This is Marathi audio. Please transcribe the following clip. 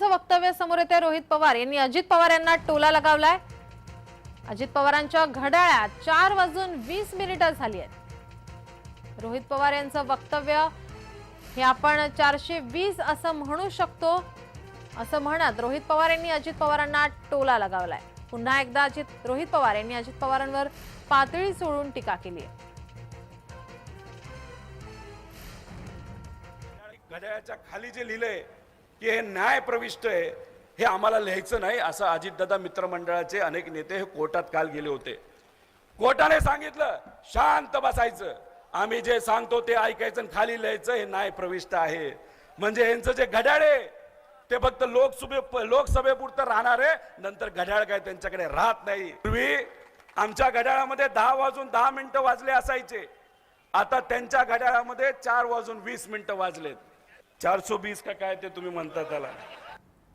यांचं वक्तव्य समोर येते रोहित पवार. यांनी अजित पवार यांना टोला लगावलाय. अजित पवारांच्या घड्याळ्यात चार वाजून वीस मिनिटं झाली आहेत. रोहित पवार यांचं वक्तव्य हे आपण चारशे वीस असं म्हणू शकतो. असं म्हणत रोहित पवार यांनी अजित पवारांना टोला लगावलाय. पुन्हा एकदा अजित रोहित पवार यांनी अजित पवारांवर पातळी सोडून टीका केली आहे. घड्याळाच्या खाली जे लिहिलंय की हे न्याय प्रविष्ट आहे हे आम्हाला लिहायचं नाही असं अजितदादा मित्रमंडळाचे अनेक नेते हे कोर्टात काल गेले होते. कोर्टाने सांगितलं शांत बसायचं. आम्ही जे सांगतो ते ऐकायचं आणि खाली लिहायचं हे न्याय प्रविष्ट आहे. म्हणजे यांचं जे घड्याळ आहे ते फक्त लोकसभे लोकसभेपुरतं राहणार आहे नंतर घड्याळ काय त्यांच्याकडे राहत नाही. पूर्वी आमच्या घड्याळामध्ये दहा वाजून दहा मिनिटं वाजले असायचे. आता त्यांच्या घड्याळामध्ये चार वाजून वीस मिनिटं वाजलेत. चारशे बीस का काय ते तुम्ही म्हणता त्याला.